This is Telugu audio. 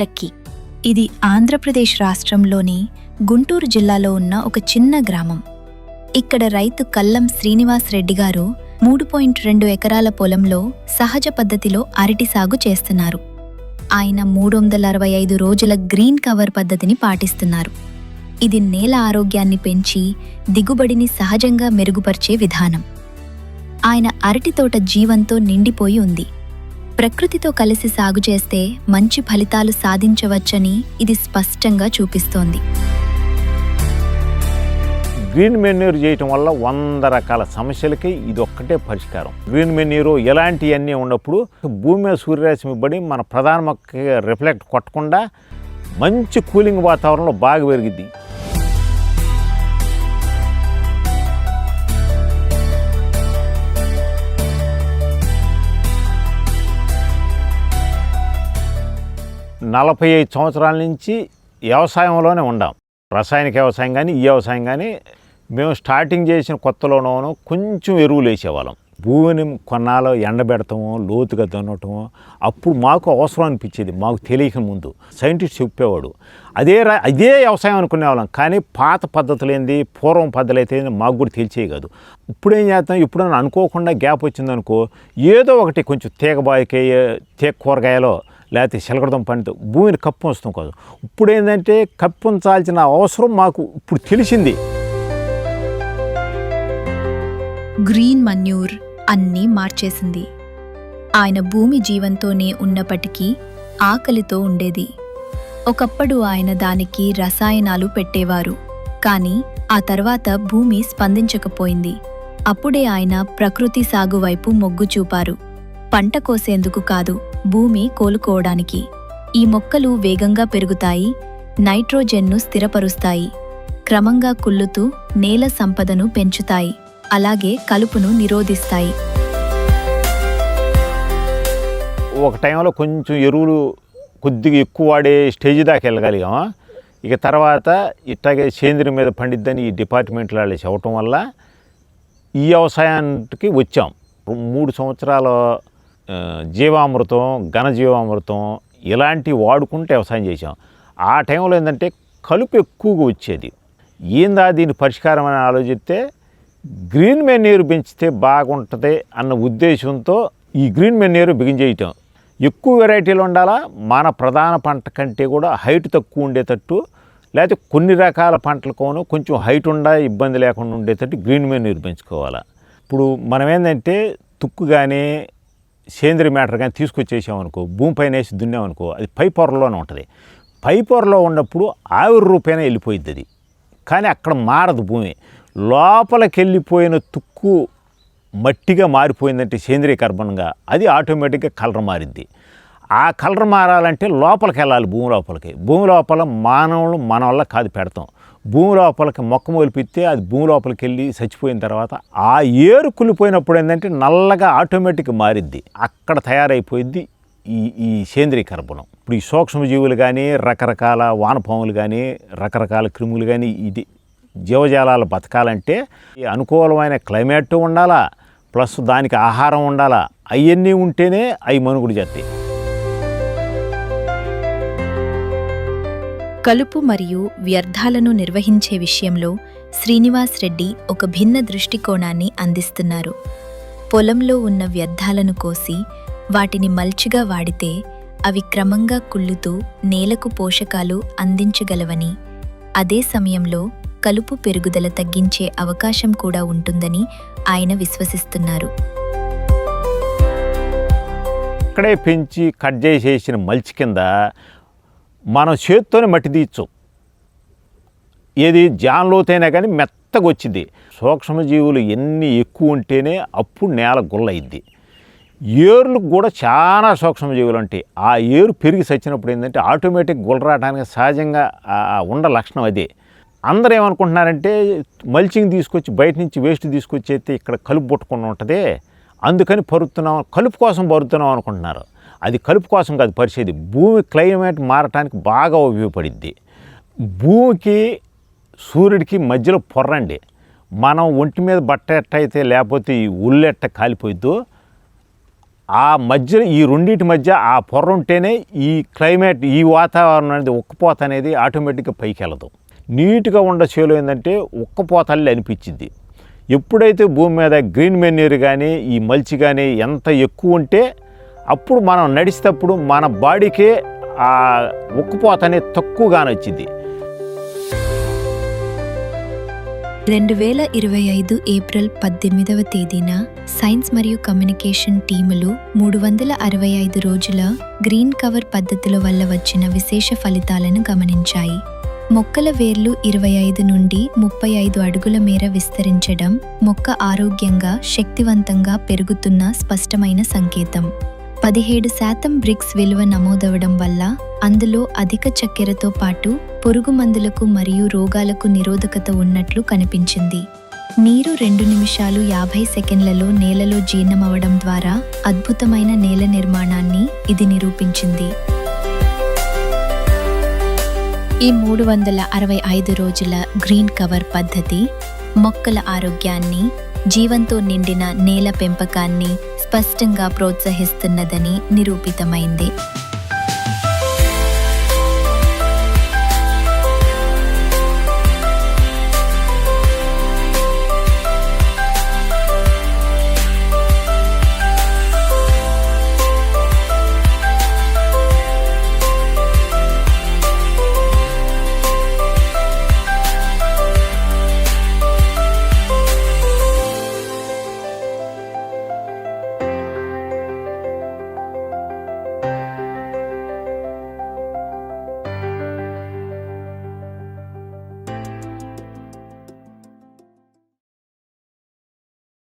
తక్కి ఇది ఆంధ్రప్రదేశ్ రాష్ట్రంలోని గుంటూరు జిల్లాలో ఉన్న ఒక చిన్న గ్రామం. ఇక్కడ రైతు కల్లం శ్రీనివాస్ రెడ్డి గారు మూడు పాయింట్ రెండు ఎకరాల పొలంలో సహజ పద్ధతిలో అరటి సాగు చేస్తున్నారు. ఆయన మూడు వందల అరవై ఐదు రోజుల గ్రీన్ కవర్ పద్ధతిని పాటిస్తున్నారు. ఇది నేల ఆరోగ్యాన్ని పెంచి దిగుబడిని సహజంగా మెరుగుపరిచే విధానం. ఆయన అరటి తోట జీవంతో నిండిపోయి ఉంది. ప్రకృతితో కలిసి సాగు చేస్తే మంచి ఫలితాలు సాధించవచ్చని ఇది స్పష్టంగా చూపిస్తోంది. గ్రీన్ మెన్యూర్ చేయటం వల్ల వంద రకాల సమస్యలకి ఇది ఒక్కటే పరిష్కారం. గ్రీన్ మెన్యూర్ ఇలాంటివన్నీ ఉన్నప్పుడు భూమి మీద సూర్యరశ్మి పడి మన ప్రధాన మొక్కకి రిఫ్లెక్ట్ కొట్టకుండా మంచి కూలింగ్ వాతావరణంలో బాగా పెరిగిద్ది. నలభై ఐదు సంవత్సరాల నుంచి వ్యవసాయంలోనే ఉండాం. రసాయనిక వ్యవసాయం కానీ ఈ వ్యవసాయం కానీ మేము స్టార్టింగ్ చేసిన కొత్తలోనూ కొంచెం ఎరువులు వేసేవాళ్ళం. భూమిని కొన్నాళ్ళు ఎండబెడతాము లోతుగా దున్నటము అప్పుడు మాకు అవసరం అనిపించేది. మాకు తెలియక ముందు సైంటిస్ట్ చెప్పేవాడు. అదే రా- అదే వ్యవసాయం అనుకునేవాళ్ళం. కానీ పాత పద్ధతులు ఏంది? పూర్వం పద్ధతులు అయితే మాకు కూడా తెలిసేవి కాదు. ఇప్పుడేం చేస్తాం? ఇప్పుడైనా అనుకోకుండా గ్యాప్ వచ్చిందనుకో ఏదో ఒకటి కొంచెం తీగ బాయికే తీగ కూరగాయలో లేకపోతే చిలకడదాం పండితో భూమిని కప్పు కాదు. ఇప్పుడు ఏంటంటే కప్పు ఉంచాల్సిన అవసరం మాకు ఇప్పుడు తెలిసింది. గ్రీన్ మన్యూర్ అన్నీ మార్చేసింది. ఆయన భూమి జీవంతోనే ఉన్నప్పటికీ ఆకలితో ఉండేది. ఒకప్పుడు ఆయన దానికి రసాయనాలు పెట్టేవారు. కానీ ఆ తర్వాత భూమి స్పందించకపోయింది. అప్పుడే ఆయన ప్రకృతి సాగు వైపు మొగ్గు చూపారు. పంట కోసేందుకు కాదు భూమి కోలుకోవడానికి. ఈ మొక్కలు వేగంగా పెరుగుతాయి నైట్రోజెన్ను స్థిరపరుస్తాయి క్రమంగా కుళ్ళుతూ నేల సంపదను పెంచుతాయి అలాగే కలుపును నిరోధిస్తాయి. ఒక టైంలో కొంచెం ఎరువులు కొద్దిగా ఎక్కువ వాడే స్టేజ్ దాకా వెళ్ళగలిగాము ఇక తర్వాత ఇట్లాగే సేంద్రియం మీద పండిద్దని ఈ డిపార్ట్మెంట్లో వాళ్ళు చెప్పటం వల్ల ఈ వ్యవసాయానికి వచ్చాం. మూడు సంవత్సరాల జీవామృతం ఘనజీవామృతం ఇలాంటివి వాడుకుంటూ వ్యవసాయం చేసాం ఆ టైంలో ఏంటంటే కలుపు ఎక్కువగా వచ్చేది. ఏందా దీని పరిష్కారం అని ఆలోచిస్తే గ్రీన్ మెన్యూర్ పెంచితే బాగుంటుంది అన్న ఉద్దేశంతో ఈ గ్రీన్ మెన్యూర్ బిగించేయటం ఎక్కువ వెరైటీలు ఉండాలా? మన ప్రధాన పంట కంటే కూడా హైట్ తక్కువ ఉండేటట్టు లేకపోతే కొన్ని రకాల పంటలకోను కొంచెం హైట్ ఉండా ఇబ్బంది లేకుండా ఉండేటట్టు గ్రీన్ మెన్యూర్ పెంచుకోవాలి. ఇప్పుడు మనం ఏంటంటే తుక్కు కానీ సేంద్రియ మ్యాటర్ కానీ తీసుకొచ్చేసామనుకో భూమిపైన వేసి దున్నామనుకో అది పై పొరలోనే ఉంటుంది. పై పొరలో ఉన్నప్పుడు ఆవిరి రూపేణ వెళ్ళిపోయిద్ది అది. కానీ అక్కడ మారదు భూమి. లోపలికి వెళ్ళిపోయిన తుక్కు మట్టిగా మారిపోయిందంటే సేంద్రియ కర్బన్గా అది ఆటోమేటిక్గా కలర్ మారిద్ది. ఆ కలర్ మారాలంటే లోపలికి వెళ్ళాలి భూమి లోపలికి. భూమి లోపల మానవులు మన వల్ల కాదు పెడతాం. భూమి లోపలికి మొక్క మొలిపిస్తే అది భూమి లోపలికి వెళ్ళి చచ్చిపోయిన తర్వాత ఆ ఏరు కులిపోయినప్పుడు ఏంటంటే నల్లగా ఆటోమేటిక్ మారిద్ది. అక్కడ తయారైపోయిద్ది ఈ ఈ సేంద్రీయ కర్బనం. ఇప్పుడు ఈ సూక్ష్మజీవులు కానీ రకరకాల వానపాములు కానీ రకరకాల క్రిములు కానీ ఇది జీవజాలాలు బతకాలంటే ఈ అనుకూలమైన క్లైమేట్ ఉండాలా ప్లస్ దానికి ఆహారం ఉండాలా అవన్నీ ఉంటేనే అవి మనుగుడు చేస్తాయి కలుపు మరియు వ్యర్థాలను నిర్వహించే విషయంలో శ్రీనివాస్ రెడ్డి ఒక భిన్న దృష్టికోణాన్ని అందిస్తున్నారు. పొలంలో ఉన్న వ్యర్థాలను కోసి వాటిని మల్చిగా వాడితే అవి క్రమంగా కుళ్ళుతూ నేలకు పోషకాలు అందించగలవని అదే సమయంలో కలుపు పెరుగుదల తగ్గించే అవకాశం కూడా ఉంటుందని ఆయన విశ్వసిస్తున్నారు. ఇక్కడే పెంచి కట్ చేసేసిన మల్చి కింద మనం చేత్తోనే మట్టి తీయచ్చు. ఏది జాన్లోతైనా కానీ మెత్తగా వచ్చింది సూక్ష్మజీవులు ఎన్ని ఎక్కువ ఉంటేనే అప్పుడు నేల గుల్లయిద్ది. ఏర్లకు కూడా చాలా సూక్ష్మజీవులు ఉంటాయి ఆ ఏరు పెరిగి సచ్చినప్పుడు ఏంటంటే ఆటోమేటిక్ గుల్లరావడానికి సహజంగా ఉండ లక్షణం అదే. అందరూ ఏమనుకుంటున్నారంటే మల్చింగ్ తీసుకొచ్చి బయట నుంచి వేస్ట్ తీసుకొచ్చి అయితే ఇక్కడ కలుపు పుట్టకుండా ఉంటుంది. అందుకని పరుతున్నాం కలుపు కోసం పరుతున్నాం అనుకుంటున్నారు. అది కలుపు కోసం కాదు పరిచేది. భూమి క్లైమేట్ మారటానికి బాగా ఉపయోగపడిద్ది. భూమికి సూర్యుడికి మధ్యలో పొర్రండి. మనం ఒంటి మీద బట్ట ఎట్టయితే లేకపోతే ఈ ఉల్లెట్ట కాలిపోయిద్దో ఆ మధ్య ఈ రెండింటి మధ్య ఆ పొర్ర ఉంటేనే ఈ క్లైమేట్ ఈ వాతావరణం అనేది ఉక్కపోత అనేది ఆటోమేటిక్గా పైకి వెళ్ళదు నీట్గా ఉండ చేలో ఏంటంటే ఉక్కపోతల్లి అనిపించింది ఎప్పుడైతే భూమి మీద గ్రీన్ మెన్యూర్ కానీ ఈ మల్చి కానీ ఎంత ఎక్కువ ఉంటే అప్పుడు మనం నడిచేటప్పుడు మన బాడీకే ఆ ఉక్కపోత అనేది వచ్చింది. రెండు వేల ఇరవై ఐదు ఏప్రిల్ పద్దెనిమిదవ తేదీన సైన్స్ మరియు కమ్యూనికేషన్ టీములు మూడు వందల అరవై ఐదు రోజుల గ్రీన్ కవర్ పద్ధతుల వల్ల వచ్చిన విశేష ఫలితాలను గమనించాయి. మొక్కల వేర్లు ఇరవై ఐదు నుండి ముప్పై ఐదు అడుగుల మేర విస్తరించడం మొక్క ఆరోగ్యంగా శక్తివంతంగా పెరుగుతున్న స్పష్టమైన సంకేతం. పదిహేడు శాతం బ్రిక్స్ విలువ నమోదవడం వల్ల అందులో అధిక చక్కెరతో పాటు పురుగు మందులకు మరియు రోగాలకు నిరోధకత ఉన్నట్లు కనిపించింది. నీరు రెండు నిమిషాలు యాభై సెకండ్లలో నేలలో జీర్ణమవడం ద్వారా అద్భుతమైన నేల నిర్మాణాన్ని ఇది నిరూపించింది. ఈ మూడు వందల అరవై ఐదు రోజుల గ్రీన్ కవర్ పద్ధతి మొక్కల ఆరోగ్యాన్ని జీవంతో నిండిన నేల పెంపకాన్ని స్పష్టంగా ప్రోత్సహిస్తున్నదని నిరూపితమైంది.